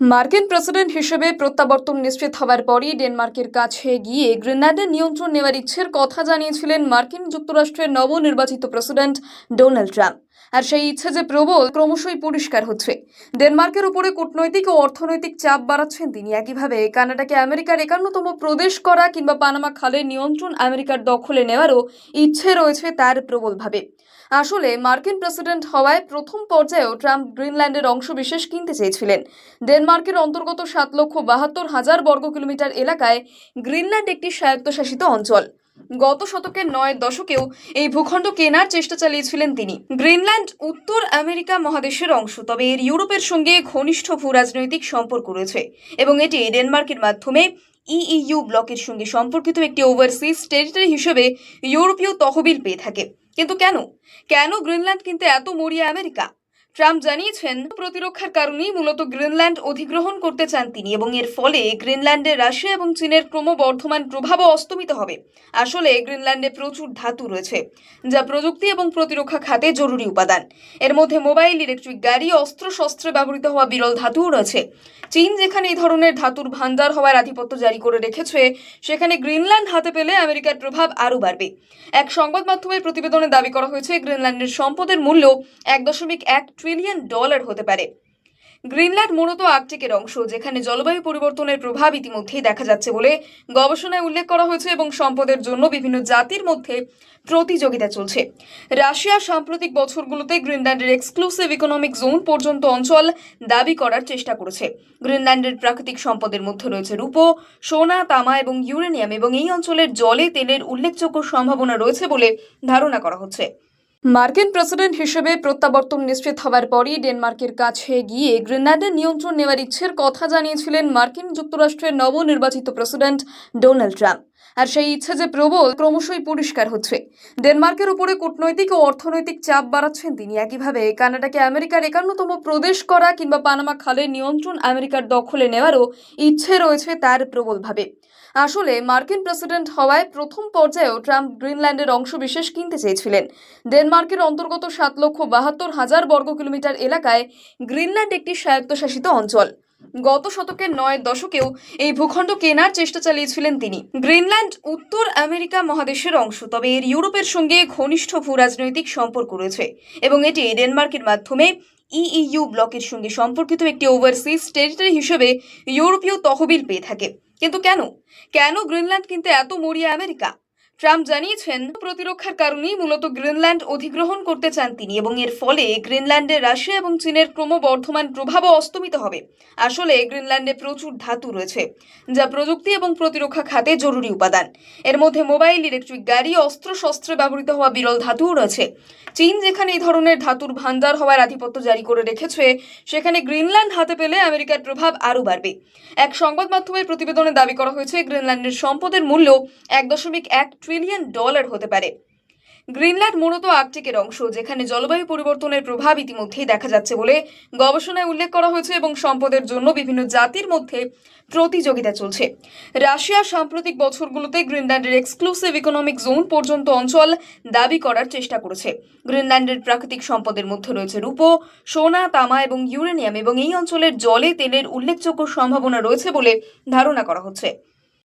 মার্কিন প্রেসিডেন্ট হিসেবে প্রত্যাবর্তন নিশ্চিত হওয়ার পরই ডেনমার্কের কাছে গিয়ে গ্রেনাডের নিয়ন্ত্রণ নেওয়ার ইচ্ছের কথা জানিয়েছিলেন মার্কিন যুক্তরাষ্ট্রের নবনির্বাচিত প্রেসিডেন্ট ডোনাল্ড ট্রাম্প। আর সেই ইচ্ছে যে প্রবল, ক্রমশই পরিষ্কার হচ্ছে। ডেনমার্কের উপরে কূটনৈতিক ও অর্থনৈতিক চাপ বাড়াচ্ছেন তিনি। একইভাবে কানাডাকে আমেরিকার একান্নতম প্রদেশ করা কিংবা পানামা খালের নিয়ন্ত্রণ আমেরিকার দখলে নেওয়ারও ইচ্ছে রয়েছে তার প্রবলভাবে। আসলে মার্কিন প্রেসিডেন্ট হওয়ায় প্রথম পর্যায়েও ট্রাম্প গ্রিনল্যান্ডের অংশবিশেষ কিনতে চেয়েছিলেন। ডেনমার্কের অন্তর্গত সাত লক্ষ বাহাত্তর হাজার বর্গ কিলোমিটার এলাকায় গ্রিনল্যান্ড একটি স্বায়ত্তশাসিত অঞ্চল। গত শতকের নয় দশকেও এই ভূখণ্ড কেনার চেষ্টা চালিয়েছিলেন তিনি। গ্রিনল্যান্ড, উত্তর আমেরিকা মহাদেশের অংশ, তবে এর ইউরোপের সঙ্গে ঘনিষ্ঠ ভূ রাজনৈতিক সম্পর্ক রয়েছে এবং এটি ডেনমার্কের মাধ্যমে ইইউ ব্লকের সঙ্গে সম্পর্কিত একটি ওভারসিজ টেরিটরি হিসেবে ইউরোপীয় তহবিল পেয়ে থাকে। কিন্তু কেন? কেন গ্রিনল্যান্ড কিনতে এত মরিয়া আমেরিকা? ট্রাম্প জানিয়েছেন, প্রতিরক্ষার কারণেই মূলত গ্রিনল্যান্ড অধিগ্রহণ করতে চান তিনি এবং এর ফলে গ্রিনল্যান্ডে রাশিয়া এবং চীনের ক্রমবর্ধমান প্রভাবও অস্তমিত হবে। আসলে গ্রিনল্যান্ডে প্রচুর ধাতু রয়েছে, যা প্রযুক্তি এবং প্রতিরক্ষা খাতে জরুরি উপাদান। এর মধ্যে মোবাইল, ইলেকট্রিক গাড়ি অস্ত্র শস্ত্রে ব্যবহৃত হওয়া বিরল ধাতুও রয়েছে। চীন যেখানে এই ধরনের ধাতুর ভান্ডার হওয়ার আধিপত্য জারি করে রেখেছে, সেখানে গ্রিনল্যান্ড হাতে পেলে আমেরিকার প্রভাব আরও বাড়বে। এক সংবাদ মাধ্যমের প্রতিবেদনে দাবি করা হয়েছে, গ্রিনল্যান্ডের সম্পদের মূল্য এক দশমিক এক ট্রিলিয়ন ডলার হতে পারে। গ্রিনল্যান্ড মূলত আর্কটিকের অংশ, যেখানে জলবায়ু পরিবর্তনের প্রভাব ইতিমধ্যেই দেখা যাচ্ছে বলে গবেষণায় উল্লেখ করা হয়েছে এবং সম্পদের জন্য বিভিন্ন জাতির মধ্যে প্রতিযোগিতা চলছে। রাশিয়া সাম্প্রতিক বছরগুলোতে গ্রিনল্যান্ডের এক্সক্লুসিভ ইকোনমিক জোন পর্যন্ত অঞ্চল দাবি করার চেষ্টা করেছে। গ্রিনল্যান্ডের প্রাকৃতিক সম্পদের মধ্যে রয়েছে রূপো, সোনা, তামা এবং ইউরেনিয়াম এবং এই অঞ্চলের জলে, তেলের উল্লেখযোগ্য সম্ভাবনা রয়েছে বলে ধারণা করা হচ্ছে। মার্কিন প্রেসিডেন্ট হিসেবে প্রত্যাবর্তন নিশ্চিত হওয়ার পরই ডেনমার্কের কাছে গিয়ে গ্রেনাডের নিয়ন্ত্রণ নেওয়ার ইচ্ছের কথা জানিয়েছিলেন মার্কিন যুক্তরাষ্ট্রের নবনির্বাচিত প্রেসিডেন্ট ডোনাল্ড ট্রাম্প। আর সেই ইচ্ছে যে প্রবল, ক্রমশই পরিষ্কার হচ্ছে। ডেনমার্কের উপরে কূটনৈতিক ও অর্থনৈতিক চাপ বাড়াচ্ছেন তিনি। একইভাবে কানাডাকে আমেরিকার একান্নতম প্রদেশ করা কিংবা পানামা খালের নিয়ন্ত্রণ আমেরিকার দখলে নেওয়ারও ইচ্ছে রয়েছে তার প্রবলভাবে। আসলে মার্কিন প্রেসিডেন্ট হওয়ায় প্রথম পর্যায়েও ট্রাম্প গ্রিনল্যান্ডের অংশবিশেষ কিনতে চেয়েছিলেন। ডেনমার্কের অন্তর্গত সাত লক্ষ বাহাত্তর হাজার বর্গ কিলোমিটার এলাকায় গ্রিনল্যান্ড একটি স্বায়ত্তশাসিত অঞ্চল। গত শতকের নয় দশকেও এই ভূখণ্ড কেনার চেষ্টা চালিয়েছিলেন তিনি। গ্রিনল্যান্ড, উত্তর আমেরিকা মহাদেশের অংশ, তবে এর ইউরোপের সঙ্গে ঘনিষ্ঠ ভূ রাজনৈতিক সম্পর্ক রয়েছে এবং এটি ডেনমার্কের মাধ্যমে ইইউ ব্লকের সঙ্গে সম্পর্কিত একটি ওভারসিজ টেরিটরি হিসেবে ইউরোপীয় তহবিল পেয়ে থাকে। কিন্তু কেন? কেন গ্রিনল্যান্ড কিনতে এত মরিয়া আমেরিকা? ট্রাম্প জানিয়েছেন, প্রতিরক্ষার কারণেই মূলত গ্রিনল্যান্ড অধিগ্রহণ করতে চান তিনি এবং এর ফলে গ্রিনল্যান্ডে রাশিয়া এবং চীনের ক্রমবর্ধমান প্রভাবও অস্তমিত হবে। আসলে গ্রিনল্যান্ডে প্রচুর ধাতু রয়েছে, যা প্রযুক্তি এবং প্রতিরক্ষা খাতে জরুরি উপাদান। এর মধ্যে মোবাইল, ইলেকট্রিক গাড়ি অস্ত্র শস্ত্রে ব্যবহৃত হওয়া বিরল ধাতুও রয়েছে। চীন যেখানে এই ধরনের ধাতুর ভান্ডার হওয়ার আধিপত্য জারি করে রেখেছে, সেখানে গ্রিনল্যান্ড হাতে পেলে আমেরিকার প্রভাব আরও বাড়বে। এক সংবাদ মাধ্যমের প্রতিবেদনে দাবি করা হয়েছে, গ্রিনল্যান্ডের সম্পদের মূল্য এক দশমিক এক ট্রিলিয়ন ডলার হতে পারে। গ্রিনল্যান্ড মূলত আর্কটিকের অংশ, যেখানে জলবায়ু পরিবর্তনের প্রভাব ইতিমধ্যেই দেখা যাচ্ছে বলে গবেষণায় উল্লেখ করা হয়েছে এবং সম্পদের জন্য বিভিন্ন জাতির মধ্যে প্রতিযোগিতা চলছে। রাশিয়া সাম্প্রতিক বছরগুলোতে গ্রিনল্যান্ডের এক্সক্লুসিভ ইকোনমিক জোন পর্যন্ত অঞ্চল দাবি করার চেষ্টা করেছে। গ্রিনল্যান্ডের প্রাকৃতিক সম্পদের মধ্যে রয়েছে রূপো, সোনা, তামা এবং ইউরেনিয়াম এবং এই অঞ্চলের জলে, তেলের উল্লেখযোগ্য সম্ভাবনা রয়েছে বলে ধারণা করা হচ্ছে।